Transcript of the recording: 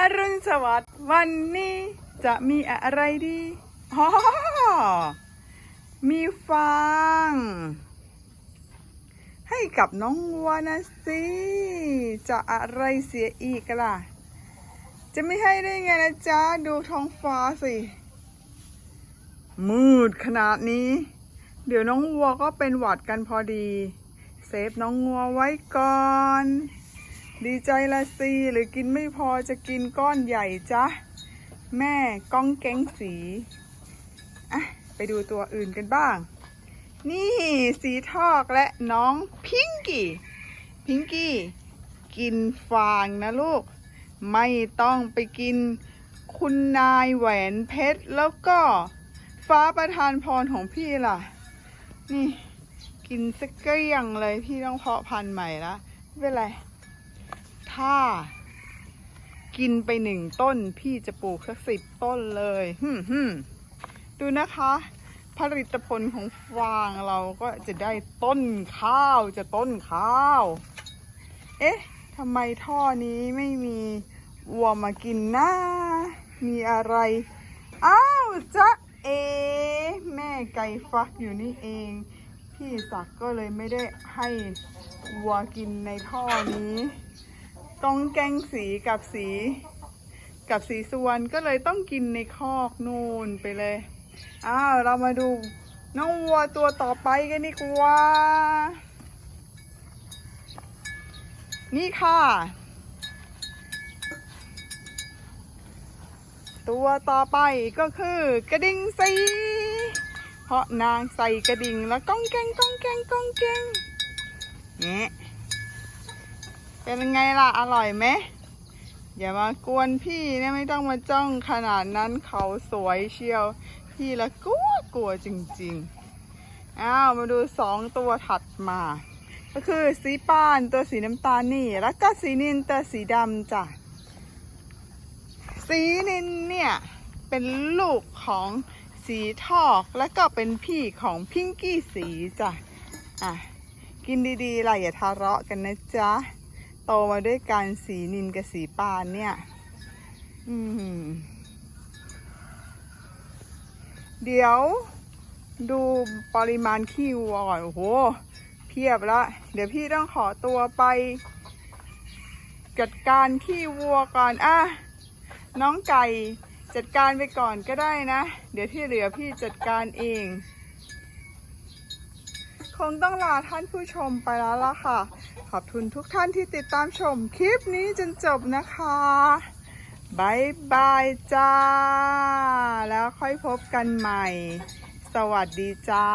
อรุณสวัสดิ์วันนี้ จะมีอะไรดีอ๋อมีฟาง ให้กับน้องวัวนะสิ จะอะไรเสียอีกล่ะ จะไม่ให้ได้ไงนะจ๊ะ ดูท้องฟ้าสิ มืดขนาดนี้ เดี๋ยวน้องวัวก็เป็นหวัดกันพอดี เซฟน้องงัวไว้ก่อน ดีใจละสิหรือกินไม่พอจะกินก้อนใหญ่จ๊ะแม่ก้องแกงสีอะไปดูตัวอื่นกันบ้าง นี่สีทอกและน้องพิงกี้พิงกี้ กินฟางนะลูก ไม่ต้องไปกินคุณนายแหวนเพชร แล้วก็ฟ้าประทานพรของพี่ล่ะ นี่ กินสักเกลี้ยงเลยพี่ต้องเพาะพันธุ์ใหม่ละไม่เป็นไร ถ้า กินไปหนึ่งต้น พี่จะปลูกสักสิบต้นเลยฮึมฮึมดูนะคะ ผลิตผลของฟางเราก็จะได้ต้นข้าวจะต้นข้าว เอ๊ะทำไมท่อนี้ไม่มีวัวมากินนะมีอะไร อ้าวจ๊ะเอ แม่ไก่ฟักอยู่นี่เอง พี่ศักดิ์ก็เลยไม่ได้ให้วัวกินในท่อนี้ ต้องแกงสีกับสี กับสีสวนก็เลยต้องกินในคอกนูนไปเลยอ้าวเรามาดูน้องวัวตัวต่อไปกันดีกว่านี่ค่ะ ตัวต่อไปก็คือกระดิ่งสี เพราะนางใส่กระดิ่งแล้วก้องแกงก้องแกงก้องแกงเนี่ย เป็นไงล่ะ อร่อยไหมอย่ามากวนพี่นะไม่ต้องมาจ้องขนาดนั้นเขาสวยเชียว พี่ละกลัวกลัวจริงๆ อ้าวมาดูสองตัวถัดมา ก็คือสีป้านตัวสีน้ำตาลนี่ แล้วก็สีนินตัวสีดำจ้ะ สีนินเนี่ย เป็นลูกของสีทอกแล้วก็เป็นพี่ของพิงกี้สีจ้ะ อะ กินดีๆล่ะอย่าทะเลาะกันนะจ๊ะ โตมาด้วยกันสีนินกับสีปานเนี่ย อืม เดี๋ยว ดูปริมาณขี้วัวก่อน โอ้โห เพียบละเดี๋ยวพี่ต้องขอตัวไป จัดการขี้วัวก่อน อะ น้องไก่จัดการไปก่อนก็ได้นะ เดี๋ยวที่เหลือพี่จัดการเอง คงต้องลาท่านผู้ชมไปแล้วล่ะค่ะ ขอบคุณทุกท่านที่ติดตามชมคลิปนี้จนจบนะคะบายบายจ้า แล้วค่อยพบกันใหม่ สวัสดีจ้า